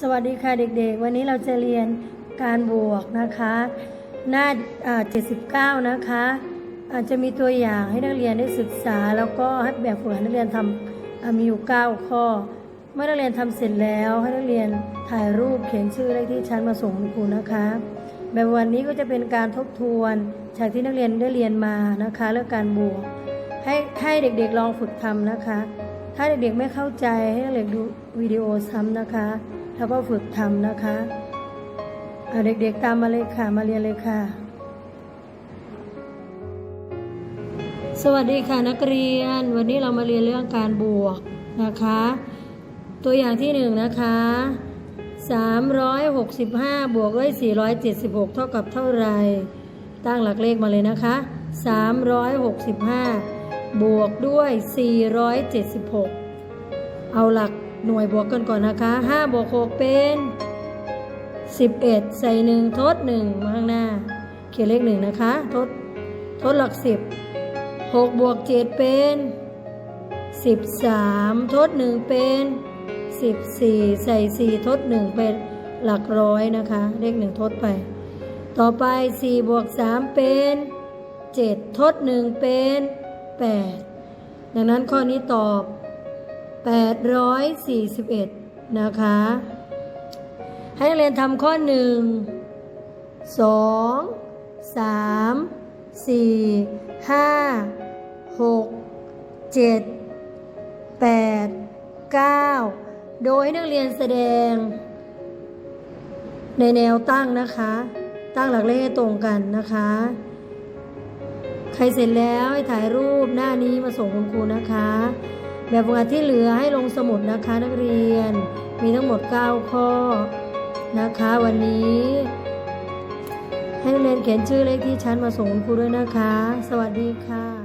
สวัสดีค่ะเด็กๆ วันนี้เราจะเรียนการบวกนะคะ หน้า79นะคะอาจจะมีตัวอย่างให้นักเรียนได้ศึกษา แล้วก็ให้แบบฝึกหัดนักเรียนทำมีอยู่9ข้อ เมื่อนักเรียนทำเสร็จแล้วให้นักเรียนถ่ายรูปเขียนชื่อเลขที่ชั้นมาส่งคุณครูนะคะ แบบวันนี้ก็จะเป็นการทบทวนจากที่นักเรียนได้เรียนมานะคะเรื่องการบวก ให้ให้เด็กๆลองฝึกทำนะคะ ถ้าเด็กๆไม่เข้าใจให้เรียนดูวิดีโอซ้ำนะคะ แล้วก็ฝึกทำนะคะเด็กๆตามมาเลยค่ะ มาเรียนเลยค่ะ สวัสดีค่ะนักเรียน วันนี้เรามาเรียนเรื่องการบวกนะคะ ตัวอย่างที่หนึ่งนะคะ365 บวกด้วย 476 เท่ากับเท่าไร ตั้งหลักเลขมาเลยนะคะ 365 บวกด้วย 476 เอาหลัก หน่วยบวกกันก่อนนะคะ5บวก6เป็น 11 ใส่ 1 ทด 1 มาข้างหน้า เขียนเลข 1 นะคะ ทด ทดหลัก 10 6บวก7เป็น 13 ทด 1 เป็น 14 ใส่ 4 ทด 1 เป็นหลักร้อยนะคะ เลข 1 ทดไป ต่อไป 4 บวก 3 เป็น 7 ทด 1 เป็น 8 ดังนั้นข้อนี้ตอบ 841 นะคะ ให้นักเรียนทำข้อ 1 2 3 4 5 6 7 8 9 โดยให้นักเรียนแสดง ในแนวตั้งนะคะ ตั้งหลักเลขให้ตรงกันนะคะ ใครเสร็จแล้วให้ถ่ายรูปหน้านี้มาส่งคุณครูนะคะ แบบฝึกหัดที่เหลือให้ลงสมุดนะคะนักเรียน มีทั้งหมด 9 ข้อนะคะวันนี้ ให้นักเรียนเขียนชื่อเลขที่ชั้นมาส่งคุณครูด้วยนะคะ สวัสดีค่ะ